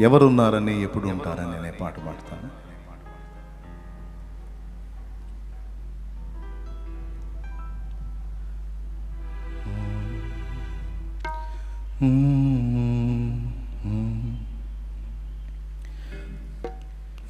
ఎవరున్నారని ఎప్పుడు ఉంటారని అనే పాట పాడతాను.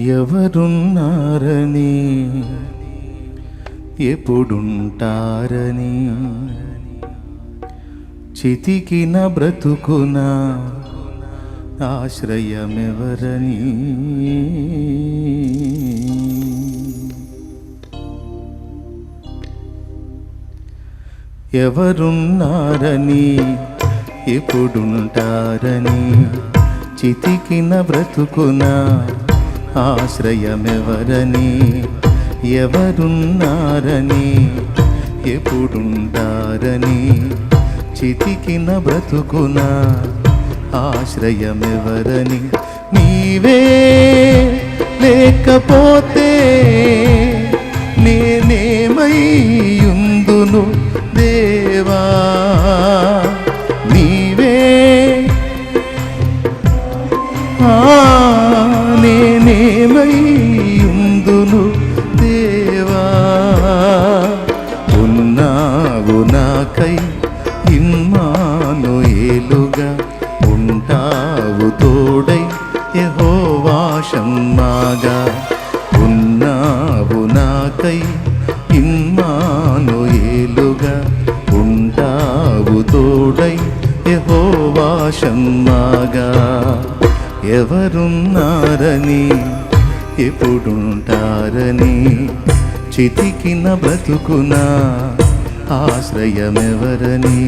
ఎవరున్నారని ఎప్పుడుంటారని చితికిన బ్రతుకునా ఆశ్రయమెవరని? ఎవరున్నారని? ఎప్పుడుంటారని? చితికిన బ్రతుకున ఆశ్రయమెవరని? ఎవరున్నారని? ఎప్పుడుంటారని? చితికిన బ్రతుకునా ఆశ్రయమెవరని నీవే లేకపోతే నేనేమయ్యుందును దేవా? నీవే ఆ, యహోవాషమ్మాగా ఉన్నావు నాకై ఇమ్మాను ఏలుగా ఉంటావు తోడై ఎహో యహోవాషమ్మాగా. ఎవరున్నారని ఎప్పుడుంటారని చితికిన బ్రతుకునా ఆశ్రయమెవరని?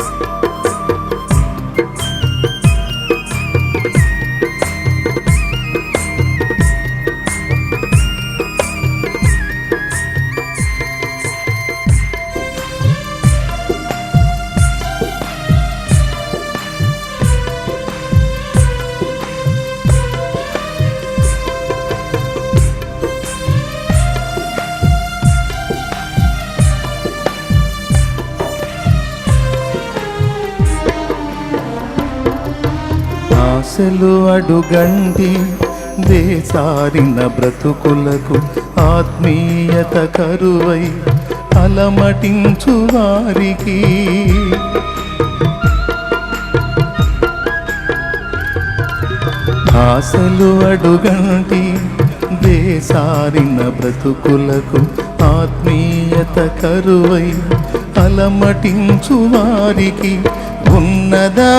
Thanks. ఆశలు అడుగండి దేశారిన బ్రతుకులకు ఆత్మీయత కరువై అలమటించు వారికి. ఆశలు అడుగంటి దేశారిన బ్రతుకులకు ఆత్మీయత కరువై అలమటించు వారికి. ఉన్నదా?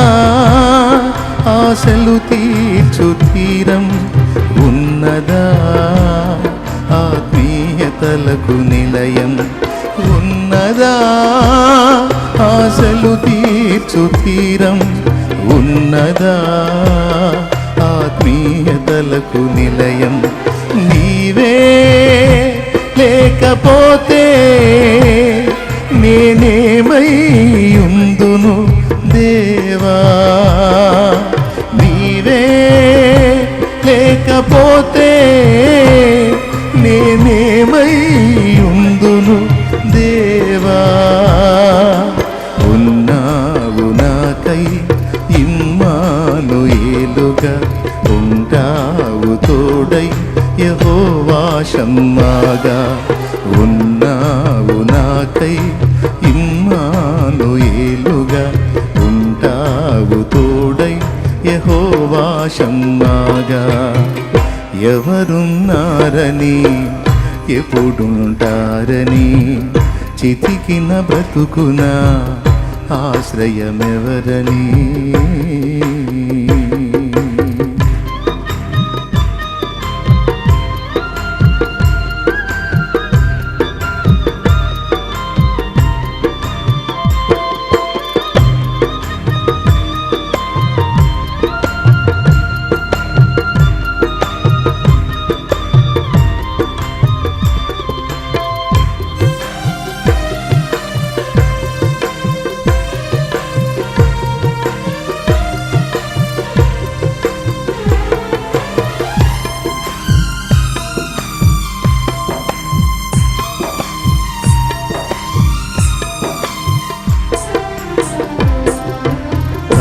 ఆశలు తీర్చు తీరం ఉన్నదా? ఆత్మీయతలకు నిలయం ఉన్నదా? ఆశలు తీర్చు తీరం ఉన్నదా? ఆత్మీయతలకు నిలయం దేవా నీవే లేకపోతే నేనేమై ఉందును దేవా? ఉన్నావు నాకై ఇమ్మాను ఏలుగా ఉంటావు తోడై యహోవాషమ్మాగా ఉన్నావు నాకై ఇమ్మాను ఏలుగా నాకు తోడై యహోవాషమ్మాగా ఎవరున్నారని ఎప్పుడుంటారని చితికిన బ్రతుకున ఆశ్రయమెవరని?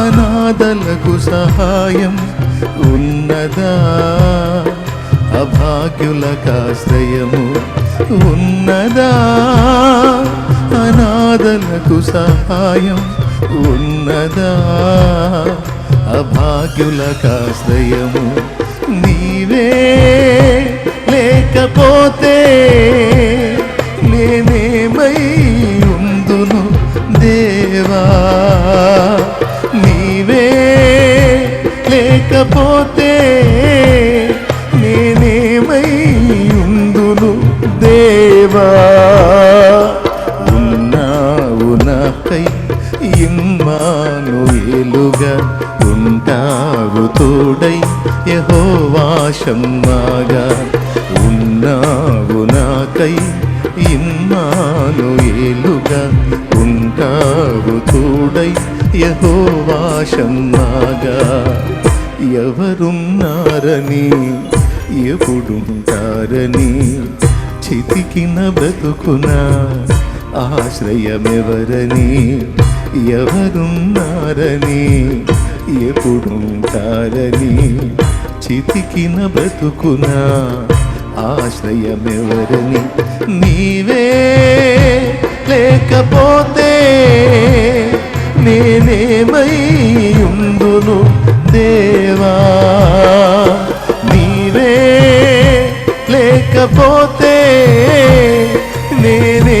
అనాథలకు సహాయం ఉన్నదా? అభాగ్యులకాశ్రయము ఉన్నదా? అనాథలకు సహాయం ఉన్నదా? అభాగ్యులకాశ్రయము నీవే లేకపోతే నేనేమై ఉందును దేవా? పోతే నేనేమై ఉందును దేవా? ఉన్నావు నాకై ఇమ్మాను ఏలుగా ఉంటావు తోడై యహోవాశమ్మాగా ఉన్నావు నాకై ఇమ్మాను ఏలుగా ఉంటావు తోడై యహోవాశమ్మాగా ఎవరున్నారని? ఎప్పుడుంటారని? చితికిన బ్రతుకునా ఆశ్రయమెవరని? ఎవరున్నారని? ఎప్పుడుంటారని? చితికిన బ్రతుకునా ఆశ్రయమెవరని? నీవే లేకపోతే నేనేమయ్యుందును దేవా? నీవే లేకపోతే నేనే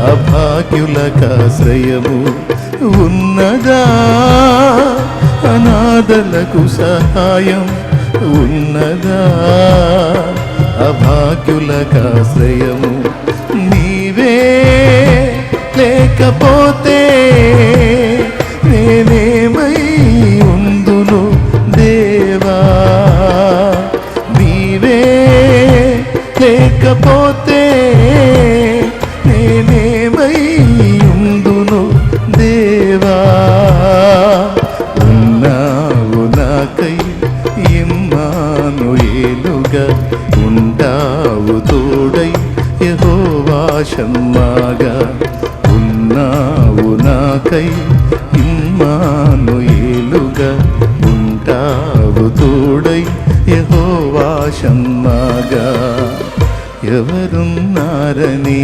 అభాగ్యులకాశ్రయము ఉన్నదా? అనాథలకు సహాయం ఉన్నదా? అభాగ్యులకాశ్రయము నీవే లేకపోతే దేవా ఉన్నావు నాకై ఇమ్మాను ఏలుగా ఉంటావు తోడై యహోవాశమ్మాగా ఉన్నావు నాకై ఇమ్మాను ఏలుగా ఉంటావు తోడై ఎవరున్నారని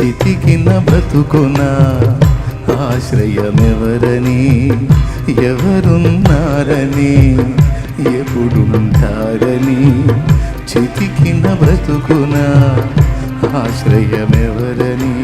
చితికిన బ్రతుకున ఆశ్రయమెవరని? ఎవరున్నారని? ఎప్పుడుంటారని చితికిన బ్రతుకున ఆశ్రయమెవరని?